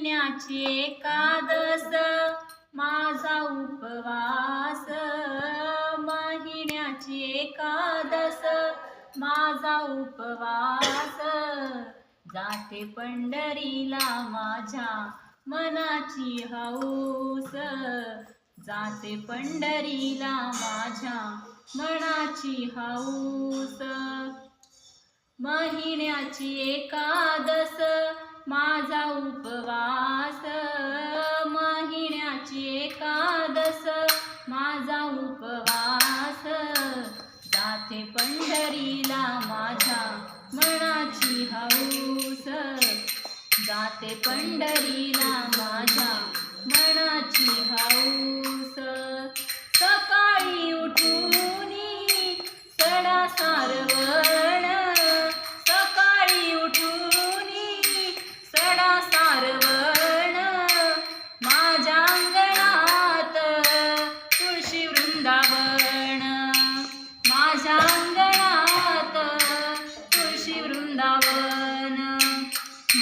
महिन्याची एकादस माझा उपवास. महिन्याची एकादस माझा उपवास. जाते पंढरीला माझ्या मनाची हौस. जाते पंढरीला माझ्या मनाची हौस. महिन्याची एकादस माझा उपवास महिन्याची एकादस. माझा उपवास जाते पंढरीला माझ्या मनाची हौस. जाते पंढरीला माझ्या मनाची हौस. सकाळी उठून सडा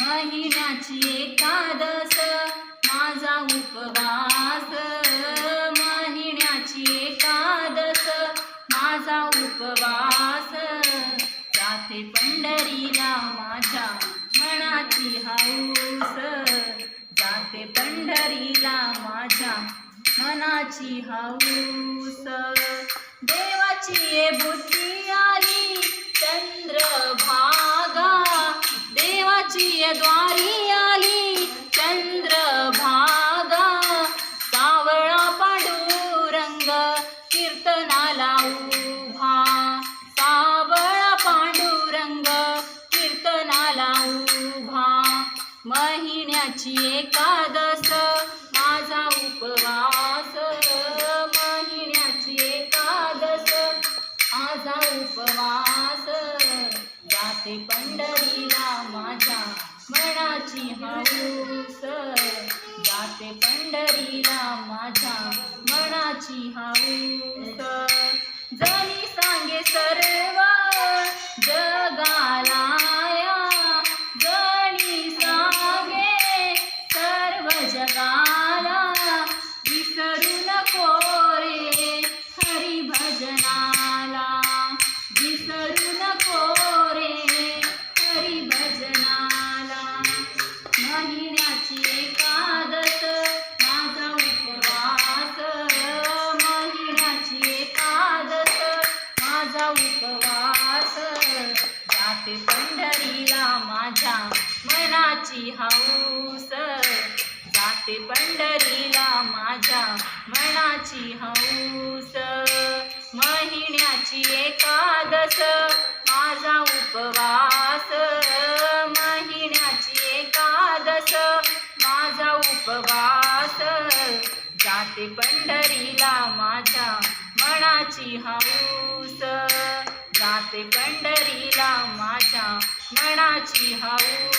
महिन्याची एकादस माझा उपवास. महिन्याची एकादस माझा उपवास. जाते पंढरीला माझ्या मनाची हाऊस. जाते पंढरीला माझ्या मनाची हाऊस. देवाची ये बुद्धी आली चंद्र महिन्याची एकादस माझा उपवास. महिन्याची एकादस माझा उपवास. जाते पंढरीला माझ्या मनाची हाऊस. जाते पंढरीला माझ्या मनाची हाऊस. जणी सांगे सर जाते पंढरीला माझ्या मनाची हौस. जाते पंढरीला माझ्या मनाची हौस. महिन्याची एकादस माझा उपवास. महिन्याची एकादस माझा उपवास. जाते पंढरीला माझ्या मनाची हौस. ते पंढरीला माझ्या मनाची हाऊ